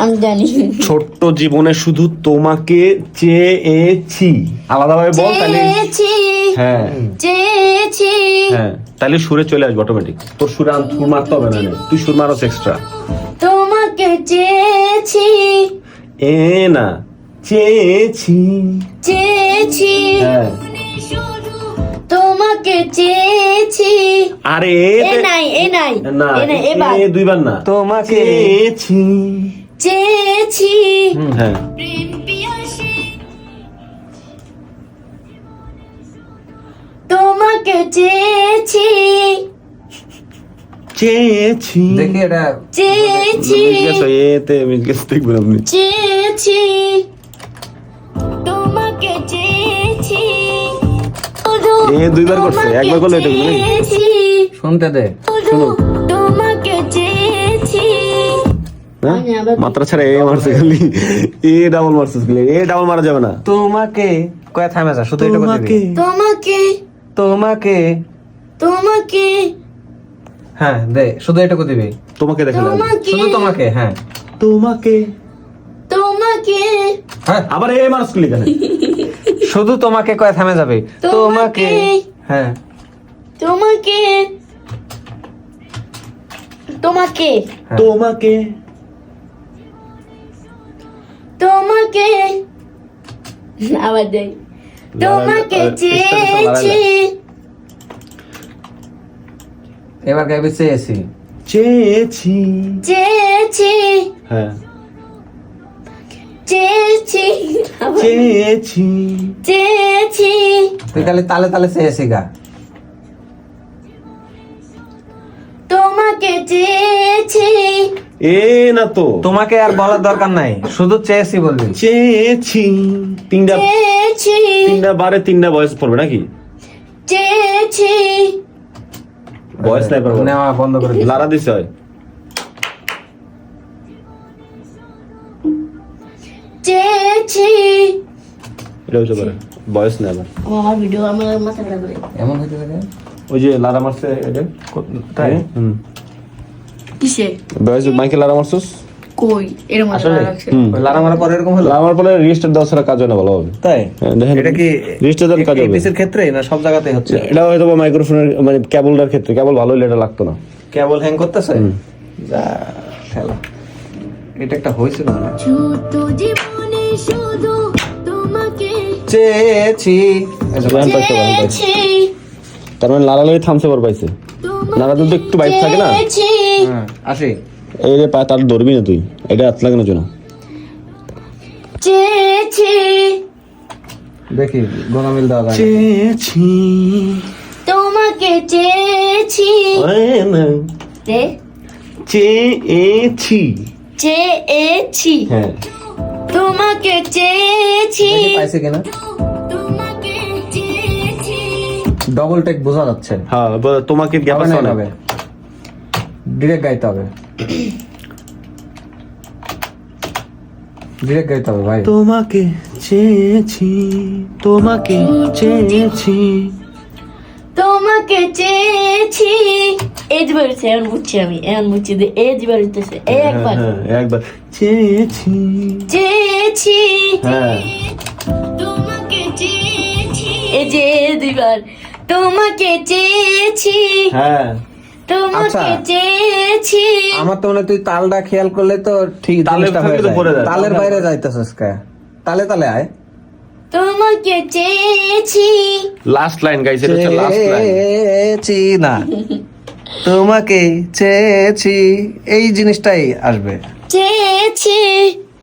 আমি জানি। ছোট্ট জীবনে শুধু তোমাকে চেয়েছি। আলাদাভাবে বল তাহলে। চেয়েছি হ্যাঁ। চেয়েছি। হ্যাঁ তাহলে সুরে চলে আসবে অটোমেটিক তোর সুরে আম- সুর মারতে হবে না তুই সুর মারস এক্সট্রা তোমাকে চেয়েছি। এ না চেয়েছি। চেয়েছি। হ্যাঁ। তোমাকে চেয়েছি। আরে এ নাই এ নাই। না এ দুইবার না। তোমাকে চেয়েছি। চেয়েছি। হ্যাঁ। তোমাকে চেয়েছি। চেয়েছি। দেখি এটা। চেয়েছি। মিসগেস এতে মিসগেস দেখবেন আপনি চেয়েছি। তোমাকে চেয়েছি। এ দুইবার করছে, তোমাকে একবার করলে এটা শুনতে দে তোমাকে চেয়েছি। মাত্রা ছাড়া এ মারছে খালি। এ ডাবল মারছে খালি। এ ডাবল মারা যাবে না। তোমাকে কয় থামে যা শুধু এটা দিবি। তোমাকে। তোমাকে। তোমাকে। হ্যাঁ দে শুধু এটুকু দিবি। তোমাকে দেখে লাগবে শুধু তোমাকে হ্যাঁ। তোমাকে। তোমাকে। হ্যাঁ। আবার এ মারছ খালি শুধু তোমাকে কয় থামে যাবে। তোমাকে। তোমাকে। হ্যাঁ। তোমাকে। তোমাকে। হ্যাঁ। তোমাকে। তোমাকে আবার দেখ তোমাকে চেয়েছি। এবার গাইবি চেয়েছি। চেয়েছি। চেয়েছি। হ্যাঁ। চেয়েছি। চেয়েছি। চেয়েছি। তুই খালি তালে তালে চেয়েছি গা। চেয়েছি। এ না তো। তোমাকে আর বলার দরকার নাই শুধু চেয়েছি বলবি। চেয়েছি। তিনটা চেয়েছি। তিনটা বারে তিনটা বয়স পড়বে নাকি? চেয়েছি। বয়স নাই পারব নেওয়া বন্ধ করে লারা দিছে হয়। চেয়েছি। এটা হচ্ছে পারে। বয়স নাই আমার। ভিডিও আমার মাথা খারাপ করে এমন হইতে থাকে ওই যে লারা মারছে এটা? তাই? হুম। কিসে? বয়স মাইকেল লারা মারছস? কই? এরকম লারা মারা পরে এরকম হলো? আমার পরে রেজিস্টার ছাড়া কাজ হয় না ভালো হবে তাই? হ্যাঁ, দেখেন এটা কি রেজিস্টার দেওয়ার কাজ হবে। ক্ষেত্রে না সব জায়গাতেই হচ্ছে? এটা হয়তো মাইক্রোফোনের মানে কেবলটার ক্ষেত্রে। কেবল ভালো হলে এটা লাগতো না। কেবল হ্যাং করতেছে? যা খেলা এটা একটা হয়েছিল না? ছোট জীবনে শুধু তোমাকে চেয়েছি। তার মানে লালা লই থামছে পর পাইছে। লালা দুধ একটু বাইক থাকে না। আসি। এই রে পা তার ধরবি না তুই এটা হাত লাগানোর জন্য। চেয়েছি। দেখি যায় চেয়েছি। তোমাকে চেয়েছি। দে। চেয়েছি। চেয়েছি। হ্যাঁ। তোমাকে চেয়েছি। পাইছে কিনা? ডবল টেক বোঝা যাচ্ছে। হ্যাঁ তোমাকে গ্যাপ আছে না ডিরেক্ট গাইতে হবে। ডিরেক্ট গাইতে হবে ভাই। তোমাকে চেয়েছি তোমাকে চেয়েছি। তোমাকে চেয়েছি। এজ বেরোচ্ছে এখন বুঝছি আমি এখন বুঝছি যে এজ বেরোতেছে এই একবার। হ্যাঁ, একবার। চেয়েছি। চেয়েছি হ্যাঁ। তোমাকে চেয়েছি। এই যে দুইবার। তোমাকে চেয়েছি। হ্যাঁ। তোমাকে আচ্ছা। চেয়েছি। আমার তো মনে তুই তালটা খেয়াল করলে তো ঠিক জিনিসটা হয়ে যায়। তালের বাইরে যাইতেছিস কে তালে তালে আয়। তোমাকে চেয়েছি। লাস্ট লাইন গাইছে এটা হচ্ছে লাস্ট লাইন চেয়েছি না। তোমাকে চেয়েছি। এই জিনিসটাই আসবে। চেয়েছি।